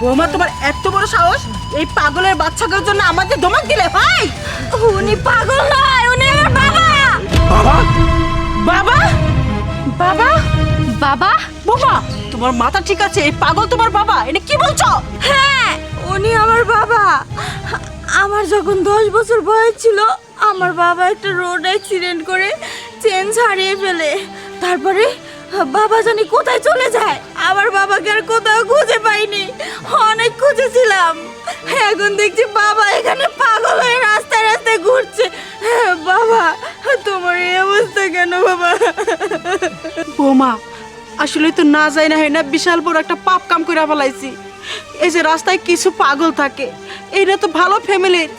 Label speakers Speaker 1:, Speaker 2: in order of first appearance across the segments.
Speaker 1: বৌমা তোমার এত বড় সাহস? এই পাগলের বাচ্চাদের জন্য আমাদের ধমক দিলে ভাই? উনি পাগল নয় উনি আমার বাবা।
Speaker 2: বাবা?
Speaker 1: বাবা? বাবা?
Speaker 3: বাবা?
Speaker 1: বাবা তোমার মাথা ঠিক আছে এই পাগল তোমার বাবা এটা কি বলছো? হ্যাঁ উনি আমার বাবা। আমার যখন দশ বছর বয়স ছিল আমার বাবা একটা রোড অ্যাক্সিডেন্ট করে চেন হারিয়ে ফেলে। তারপরে বাবা জানি কোথায় চলে যায়। আমার বাবাকে আর কোথাও খুঁজে পাইনি। অনেক খুঁজেছিলাম। এখন দেখছি বাবা এখানে পাগল হয়ে রাস্তায় রাস্তায় ঘুরছে। বাবা, তোমার এই অবস্থা কেন বাবা? বোমা আসলে তো না যাই না হয় না বিশাল বড় একটা পাপ কাম করে ফেলাইছি। এই যে রাস্তায় কিছু পাগল থাকে এইটা তো ভালো ফ্যামিলির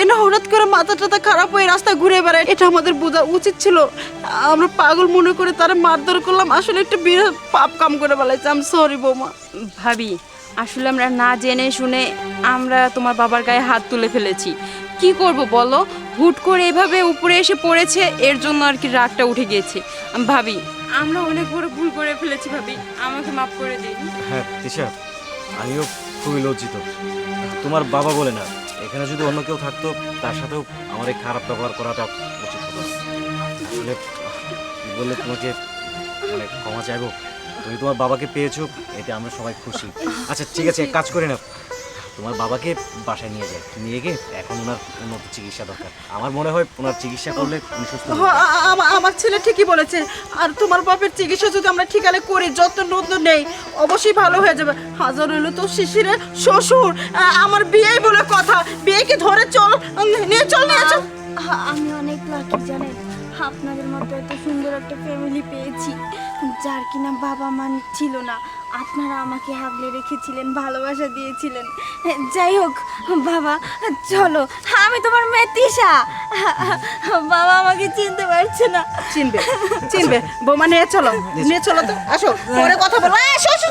Speaker 1: এই না হঠাৎ করে মাথা টাথা খারাপ হয়ে রাস্তায় ঘুরে বেড়ায়। এটা আমাদের বোঝা উচিত ছিল। আমরা পাগল মনে করে তারা মারধর করলাম। আসলে একটা বিরাট পাপ কাম করে ফেলাইছি। আমি সরি বৌমা।
Speaker 3: ভাবি আসলে আমরা না জেনে শুনে আমরা তোমার বাবার গায়ে হাত তুলে ফেলেছি। কি করব বলো? হুট করে এভাবে উপরে এসে পড়েছে এর জন্য আর কি রাগটা উঠে গিয়েছে। ভাবি আমরা অনেক বড় ভুল করে ফেলেছি ভাবি। আমাকে মাফ করে দিন।
Speaker 4: হ্যাঁ আমিও খুবই লজ্জিত। তোমার বাবা বলে না, এখানে যদি অন্য কেউ থাকতো, তার সাথেও আমার এই খারাপ ব্যবহার করাটা উচিত হতো। আসলে, কি বললে তোমাকে? মানে ক্ষমা চাইব। তুমি তোমার বাবাকে পেয়েছ, এতে আমরা সবাই খুশি। আচ্ছা ঠিক আছে কাজ করি না তোমার বাবাকে বাসায় নিয়ে যায়। নিয়ে গিয়ে এখন ওনার উন্নত চিকিৎসা দরকার। আমার মনে হয় ওনার চিকিৎসা করলে উনি সুস্থ
Speaker 1: আমার ছেলে ঠিকই বলেছে। আর তোমার বাপের চিকিৎসা যদি আমরা ঠিকালে করি যত নতুন নেই অবশ্যই ভালো হয়ে যাবে। হাজার হইল তো শিশিরের শ্বশুর। আমার বিয়ে বলে কথা। বিয়েকে ধরে চল নিয়ে চল নিয়ে চল।
Speaker 5: আমি অনেক লাকি জানেন? আপনাদের মতো এত সুন্দর একটা ফ্যামিলি পেয়েছি যার কিনা বাবা মা ছিল না। আপনারা আমাকে হাবলে রেখেছিলেন ভালোবাসা দিয়েছিলেন। যাই হোক বাবা চলো আমি তোমার মেতিসা বাবা আমাকে চিনতে পারছে না।
Speaker 1: চিনবে চিনবে। বৌমা নিয়ে চলো নিয়ে চলো তো। আসো পরে কথা বলো আসো আসো